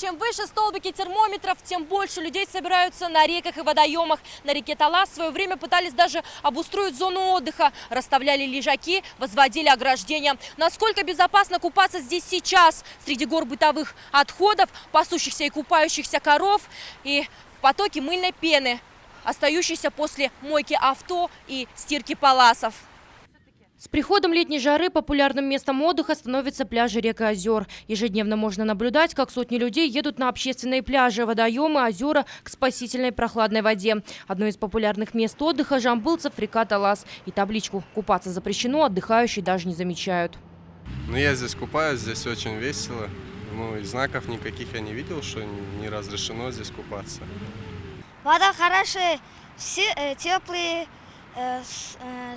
Чем выше столбики термометров, тем больше людей собираются на реках и водоемах. На реке Талас в свое время пытались даже обустроить зону отдыха. Расставляли лежаки, возводили ограждения. Насколько безопасно купаться здесь сейчас? Среди гор бытовых отходов, пасущихся и купающихся коров и в потоке мыльной пены, остающейся после мойки авто и стирки паласов. С приходом летней жары популярным местом отдыха становятся пляжи рек и озер. Ежедневно можно наблюдать, как сотни людей едут на общественные пляжи, водоемы, озера к спасительной прохладной воде. Одно из популярных мест отдыха – жамбылцев река Талас. И табличку «Купаться запрещено» отдыхающие даже не замечают. Ну, я здесь купаюсь, здесь очень весело. Ну, и знаков никаких я не видел, что не разрешено здесь купаться. Вода хорошая, все э, теплые,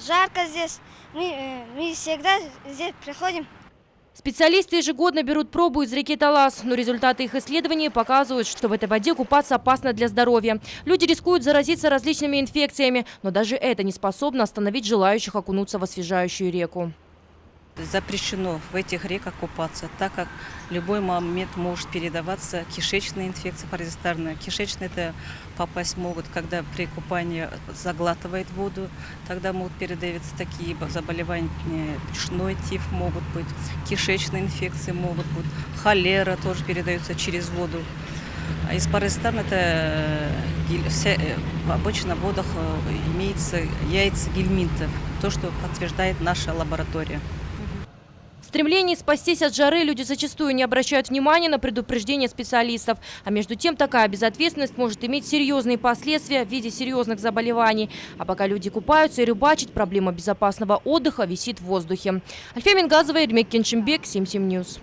жарко здесь. Мы, э, мы всегда здесь приходим. Специалисты ежегодно берут пробу из реки Талас, но результаты их исследований показывают, что в этой воде купаться опасно для здоровья. Люди рискуют заразиться различными инфекциями, но даже это не способно остановить желающих окунуться в освежающую реку. Запрещено в этих реках купаться, так как любой момент может передаваться кишечная инфекция паразитарная. Кишечная это попасть могут, когда при купании заглатывает воду, тогда могут передаваться такие заболевания, брюшной тиф могут быть, кишечные инфекции могут быть, холера тоже передается через воду. А из паразитарной это э, вся- э, обычно в водах э, имеется яйца гельминтов, то, что подтверждает наша лаборатория. Стремлении спастись от жары люди зачастую не обращают внимания на предупреждения специалистов. А между тем такая безответственность может иметь серьезные последствия в виде серьезных заболеваний. А пока люди купаются и рыбачат, проблема безопасного отдыха висит в воздухе. Альфия Мингазова, Эрмек Кеншимбек, Сим Сим Ньюс.